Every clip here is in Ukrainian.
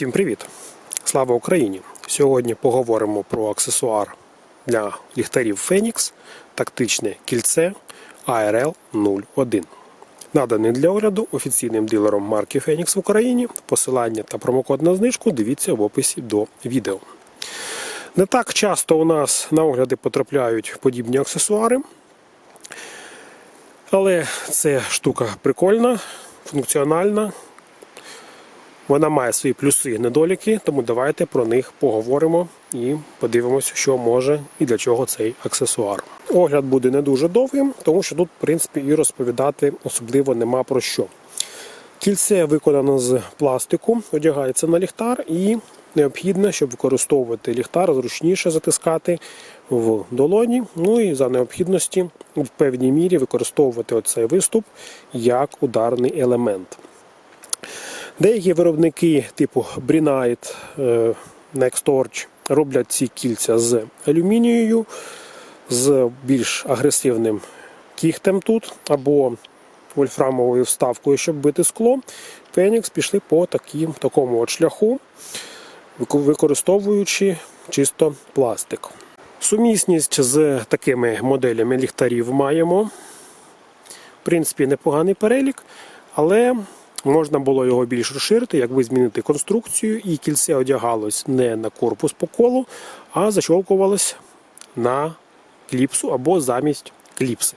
Всім привіт! Слава Україні! Сьогодні поговоримо про аксесуар для ліхтарів Phoenix тактичне кільце ARL 01. Наданий для огляду офіційним дилером марки Phoenix в Україні. Посилання та промокод на знижку дивіться в описі до відео. Не так часто у нас на огляди потрапляють подібні аксесуари, але це штука прикольна, функціональна. Вона має свої плюси і недоліки, тому давайте про них поговоримо і подивимося, що може і для чого цей аксесуар. Огляд буде не дуже довгим, тому що тут, в принципі, і розповідати особливо нема про що. Кільце виконано з пластику, одягається на ліхтар і необхідно, щоб використовувати ліхтар, зручніше затискати в долоні. Ну і за необхідності в певній мірі використовувати оцей виступ як ударний елемент. Деякі виробники типу Brinight, е, Nextorch роблять ці кільця з алюмінією, з більш агресивним кігтем тут, або вольфрамовою вставкою, щоб бити скло. Phoenix пішли по таким, такому от шляху, використовуючи чисто пластик. Сумісність з такими моделями ліхтарів маємо. В принципі, непоганий перелік, але можна було його більш розширити, якби змінити конструкцію, і кільце одягалось не на корпус по колу, а защолкувалось на кліпсу або замість кліпси.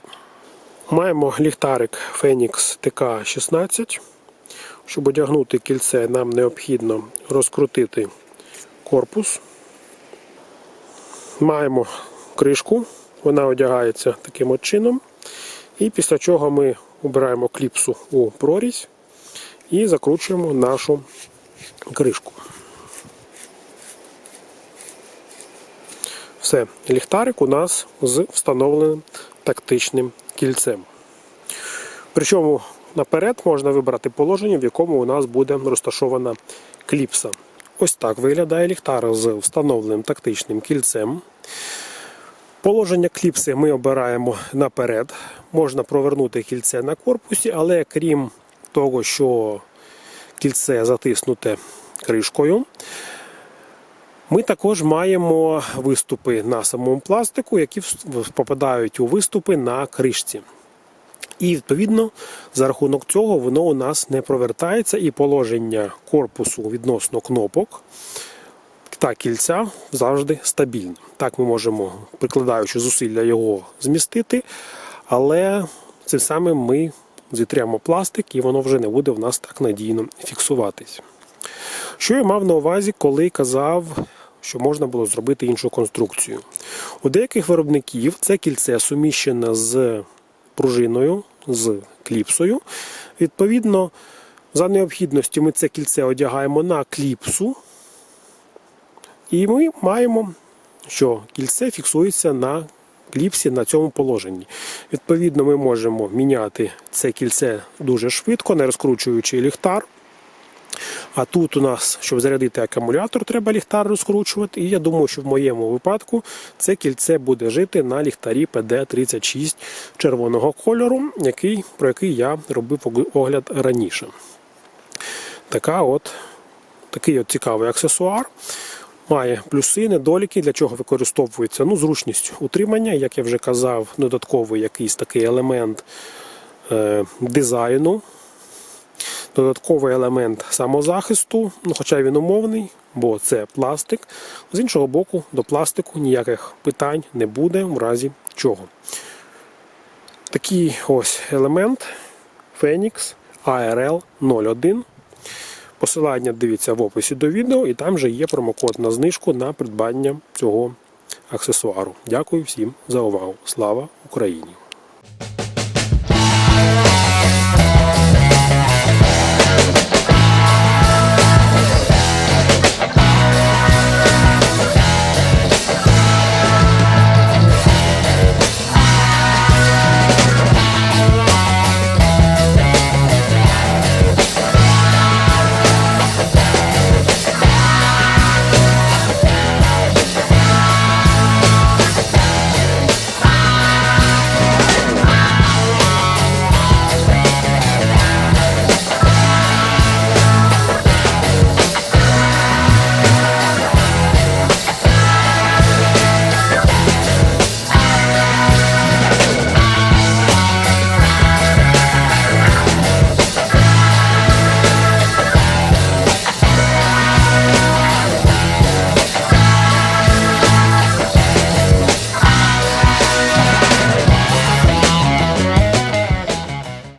Маємо ліхтарик Phoenix TK16. Щоб одягнути кільце, нам необхідно розкрутити корпус. Маємо кришку, вона одягається таким от чином. І після чого ми обираємо кліпсу у прорізь і закручуємо нашу кришку. Все, ліхтарик у нас з встановленим тактичним кільцем. Причому наперед можна вибрати положення, в якому у нас буде розташована кліпса. Ось так виглядає ліхтар з встановленим тактичним кільцем. Положення кліпси ми обираємо наперед. Можна провернути кільце на корпусі, але крім того, що кільце затиснуте кришкою, ми також маємо виступи на самому пластику, які попадають у виступи на кришці. І, відповідно, за рахунок цього воно у нас не провертається, і положення корпусу відносно кнопок та кільця завжди стабільне. Так ми можемо, прикладаючи зусилля його змістити, але цим самим ми зітрямо пластик і воно вже не буде в нас так надійно фіксуватись. Що я мав на увазі, коли казав, що можна було зробити іншу конструкцію. У деяких виробників це кільце суміщене з пружиною, з кліпсою. Відповідно, за необхідності ми це кільце одягаємо на кліпсу. І ми маємо, що кільце фіксується на кліпсі на цьому положенні. Відповідно, ми можемо міняти це кільце дуже швидко, не розкручуючи ліхтар. А тут у нас, щоб зарядити акумулятор, треба ліхтар розкручувати. І я думаю, що в моєму випадку це кільце буде жити на ліхтарі PD36 червоного кольору, який, про який я робив огляд раніше. Така от, Такий от цікавий аксесуар. Має плюси, недоліки, для чого використовується ну, зручність утримання, як я вже казав, додатковий якийсь такий елемент е, дизайну, додатковий елемент самозахисту, ну, хоча він умовний, бо це пластик. З іншого боку, до пластику ніяких питань не буде в разі чого. Такий ось елемент Phoenix ARL 01. Посилання дивіться в описі до відео, і там же є промокод на знижку на придбання цього аксесуару. Дякую всім за увагу. Слава Україні!